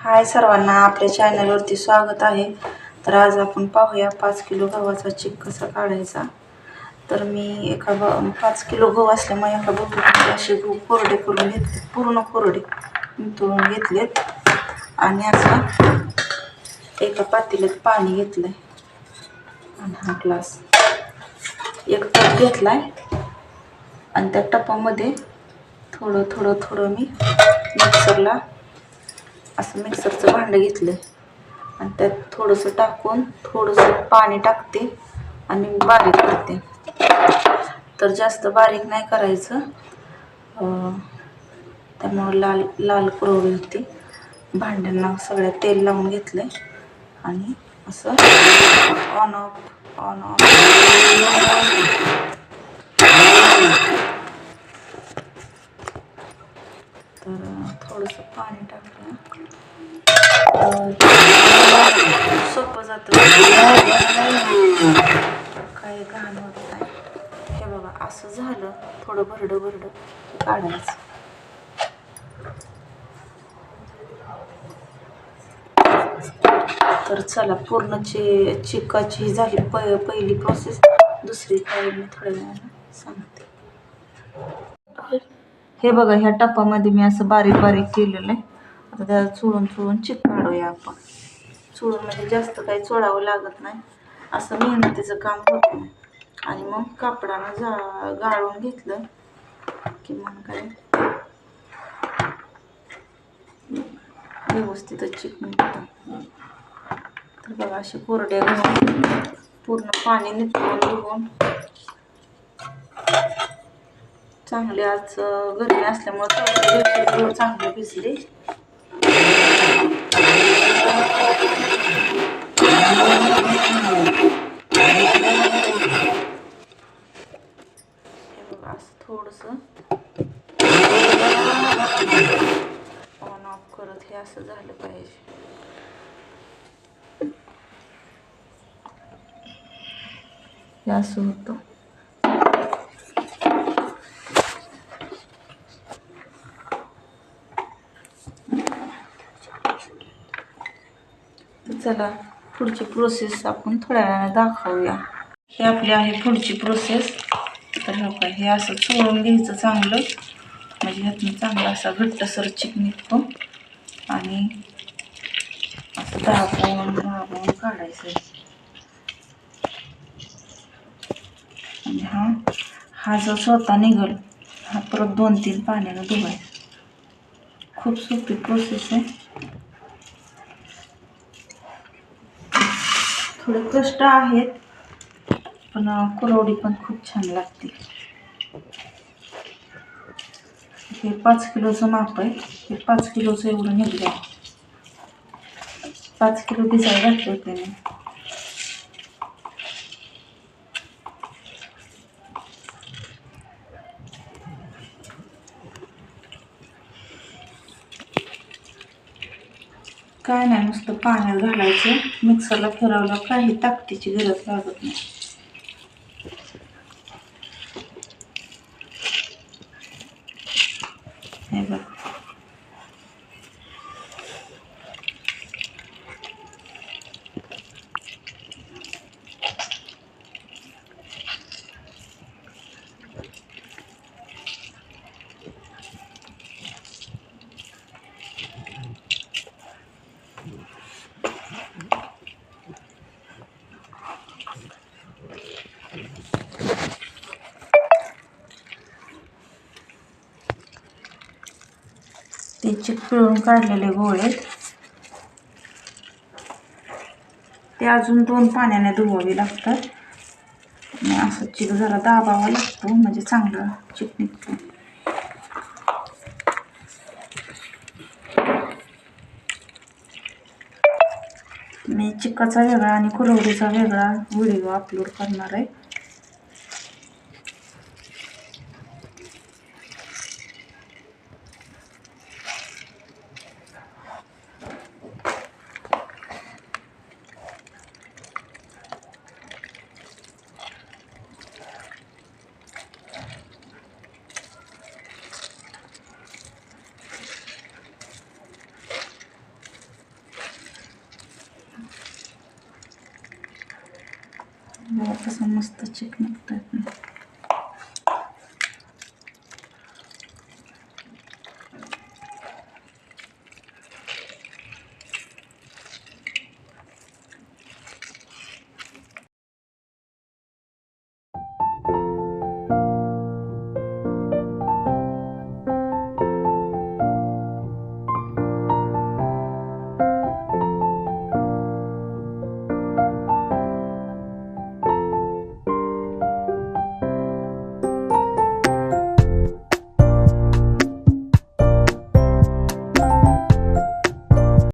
हाय सर्वांना आपल्या चॅनलवरती स्वागत आहे. तर आज आपण पाहूया पाच किलो गव्हाचा चिक कसा काढायचा. तर मी एका ब पाच किलो गहू असल्यामुळे एका बघू असे गहू कोरडे करून घेतले पूर्ण कोरडे नितळून घेतलेत. आणि असं एका पातेल्यात पाणी घेतलंय. आणि हा ग्लास एक टप घेतलाय. आणि त्या टपामध्ये थोडं थोडं थोडं मी मिक्सरला असं मिक्सरचं भांडं घेतलं. आणि त्यात थोडंसं टाकून थोडंसं पाणी टाकते आणि बारीक करते. तर जास्त बारीक नाही करायचं. त्यामुळं लाल लाल कुरवळी होती भांड्यांना सगळ्या तेल लावून घेतलं आणि असं ऑन ऑफ ऑन ऑफ तर थोडंसं पाणी टाकलं. सोपं जातं. काही घाण होत नाही. हे बघा असं झालं थोडं भरडं भरडं काढायचं. तर चला पूर्ण चे चिकाची झाली प पहिली प्रोसेस दुसरी काय मी थोड्या वेळानं सांगते. हे बघा ह्या टपामध्ये मी असं बारीक बारीक केलेलं आहे. आता त्याला चोळून चोळून चिक काढूया आपण. चोळून म्हणजे जास्त काही चोळावं लागत नाही. असं मेहनतीचं काम होत. नाही आणि मग कापडानं जा गाळून घेतलं की मग काय? व्यवस्थितच चिक निघतं तर बघा असे कोरड्या घेऊन पूर्ण पाणी निघून घेऊन चांगले आज अं, गरमी असल्यामुळे चांगले भिजले. असं थोडंसं ऑन ऑफ करत हे असं झालं पाहिजे. हे असं होतं. चला पुढची प्रोसेस आपण थोड्या वेळाने दाखवूया. हे आपली आहे पुढची प्रोसेस तर हो हे असं चोळून घ्यायचं चांगलं. म्हणजे ह्यातून चांगला असा घट्टसर चिक निघतो. आणि असं दाबून दाबून काढायचं. आणि हा हा जो स्वतः निघल हा परत दोन तीन पाण्यानं धुवायचा. खूप सोपी प्रोसेस आहे. थोडे कष्ट आहेत पण कुरवडी पण खूप छान लागते. हे पाच किलोचं माप आहे. हे पाच किलोचं एवढं निघलं पाच किलो भिजायला घातलं होते मी काय नाही नुसतं पाण्यात घालायचं. मिक्सरला फिरवलं काही ताकदीची गरज लागत नाही हे बघ ते चिक पिळून काढलेले गोळे ते अजून दोन पाण्याने धुवावे लागतात. आणि असं चिक जरा दाबावा लागतो म्हणजे चांगलं चिक निघतो. मी चिकाचा वेगळा आणि कुरवडीचा वेगळा व्हिडिओ अपलोड करणार आहे. आता कसं मस्त चिक निघतोय